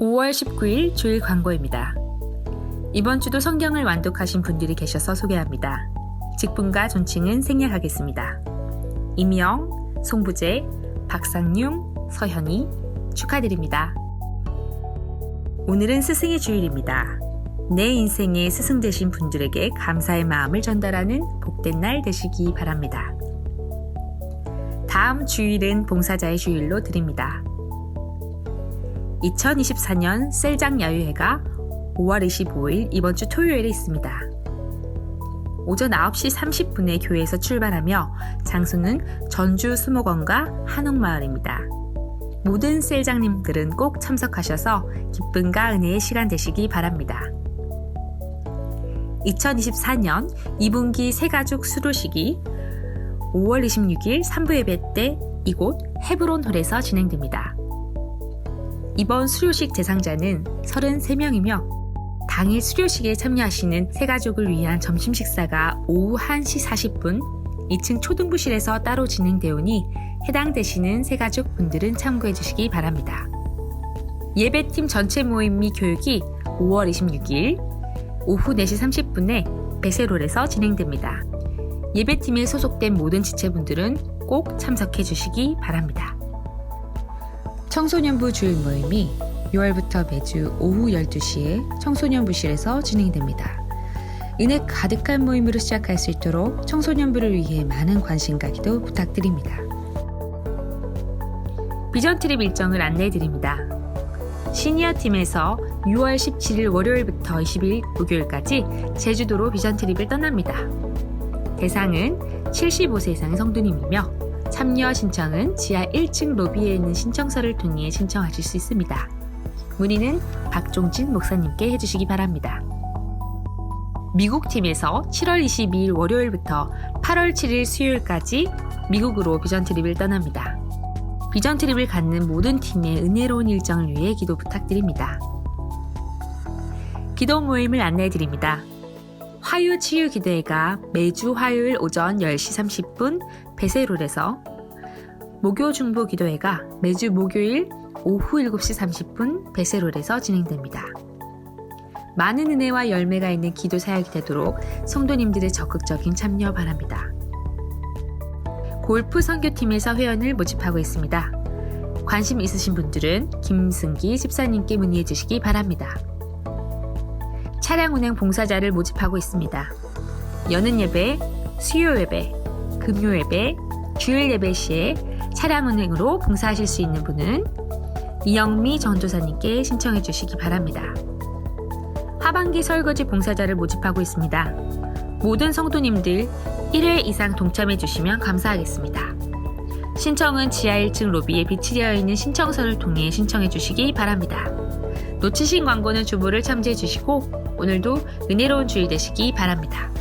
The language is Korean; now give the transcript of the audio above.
5월 19일 주일 광고입니다. 이번 주도 성경을 완독하신 분들이 계셔서 소개합니다. 직분과 존칭은 생략하겠습니다. 임영, 송부재, 박상용, 서현이 축하드립니다. 오늘은 스승의 주일입니다. 내 인생의 스승 되신 분들에게 감사의 마음을 전달하는 복된 날 되시기 바랍니다. 다음 주일은 봉사자의 주일로 드립니다. 2024년 셀장 야유회가 5월 25일 이번 주 토요일에 있습니다. 오전 9시 30분에 교회에서 출발하며 장소는 전주 수목원과 한옥마을입니다. 모든 셀장님들은 꼭 참석하셔서 기쁨과 은혜의 시간 되시기 바랍니다. 2024년 2분기 새가족 수료식이 5월 26일 3부 예배 때 이곳 헤브론 홀에서 진행됩니다. 이번 수료식 대상자는 33명이며 당일 수료식에 참여하시는 새가족을 위한 점심 식사가 오후 1시 40분 2층 초등부실에서 따로 진행되오니 해당 되시는 새가족 분들은 참고해 주시기 바랍니다. 예배팀 전체 모임 및 교육이 5월 26일 오후 4시 30분에 베세롤에서 진행됩니다. 예배팀에 소속된 모든 지체분들은 꼭 참석해 주시기 바랍니다. 청소년부 주일 모임이 6월부터 매주 오후 12시에 청소년부실에서 진행됩니다. 은혜 가득한 모임으로 시작할 수 있도록 청소년부를 위해 많은 관심과 기도 부탁드립니다. 비전 트립 일정을 안내해 드립니다. 시니어 팀에서 6월 17일 월요일부터 20일 목요일까지 제주도로 비전 트립을 떠납니다. 대상은 75세 이상의 성도님이며 참여 신청은 지하 1층 로비에 있는 신청서를 통해 신청하실 수 있습니다. 문의는 박종진 목사님께 해주시기 바랍니다. 미국 팀에서 7월 22일 월요일부터 8월 7일 수요일까지 미국으로 비전 트립을 떠납니다. 비전 트립을 갖는 모든 팀의 은혜로운 일정을 위해 기도 부탁드립니다. 기도 모임을 안내해 드립니다. 화요 치유 기도회가 매주 화요일 오전 10시 30분 베세롤에서 목요 중보 기도회가 매주 목요일 오후 7시 30분 베세롤에서 진행됩니다. 많은 은혜와 열매가 있는 기도 사역이 되도록 성도님들의 적극적인 참여 바랍니다. 골프 선교팀에서 회원을 모집하고 있습니다. 관심 있으신 분들은 김승기 집사님께 문의해 주시기 바랍니다. 차량 운행 봉사자를 모집하고 있습니다. 여는 예배, 수요 예배, 금요 예배, 주일 예배 시에 차량 운행으로 봉사하실 수 있는 분은 이영미 전도사님께 신청해 주시기 바랍니다. 하반기 설거지 봉사자를 모집하고 있습니다. 모든 성도님들 1회 이상 동참해 주시면 감사하겠습니다. 신청은 지하 1층 로비에 비치되어 있는 신청서를 통해 신청해 주시기 바랍니다. 놓치신 광고는 주보를 참조해 주시고 오늘도 은혜로운 주일 되시기 바랍니다.